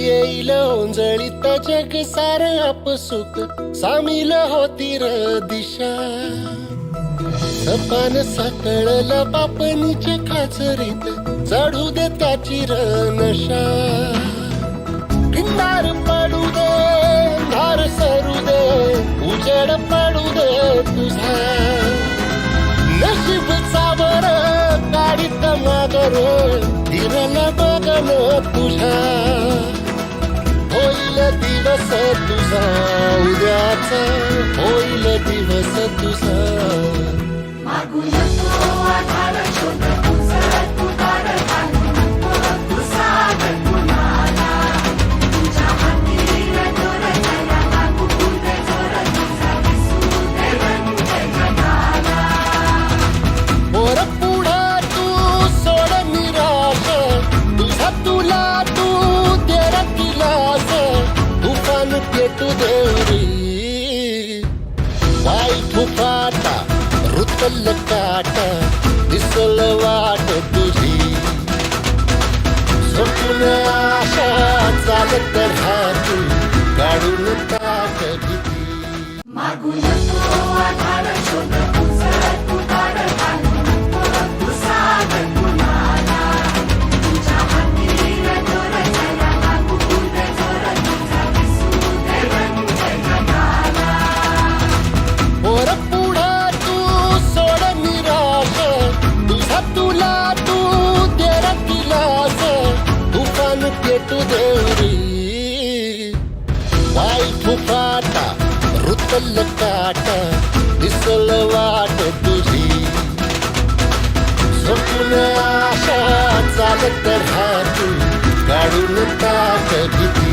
उजळीत जग सार आपसुक. सामील होती र दिशा. सपान साकळलं बापणीच्या खाचरीत. चढू दे त्याची र नशा. किनार पडू दे धार सरू दे उजेड पडू दे तुझा. नशीब सावर काढीत मागर फिरल बघन तुझा. दिवस तुझा पाय फुफाटा रुतल काटा दिसल वाट तुझी. स्वप्न आशा चालत राहतू काढून टाक भीती. मागू तुला तू तेरा किलास तुफान पेटू देवरी. पाय फुकाटा रुतल काटा दिसल वाट तुझी. स्वप्न आशा चालत राहतू काढून टाक भीती.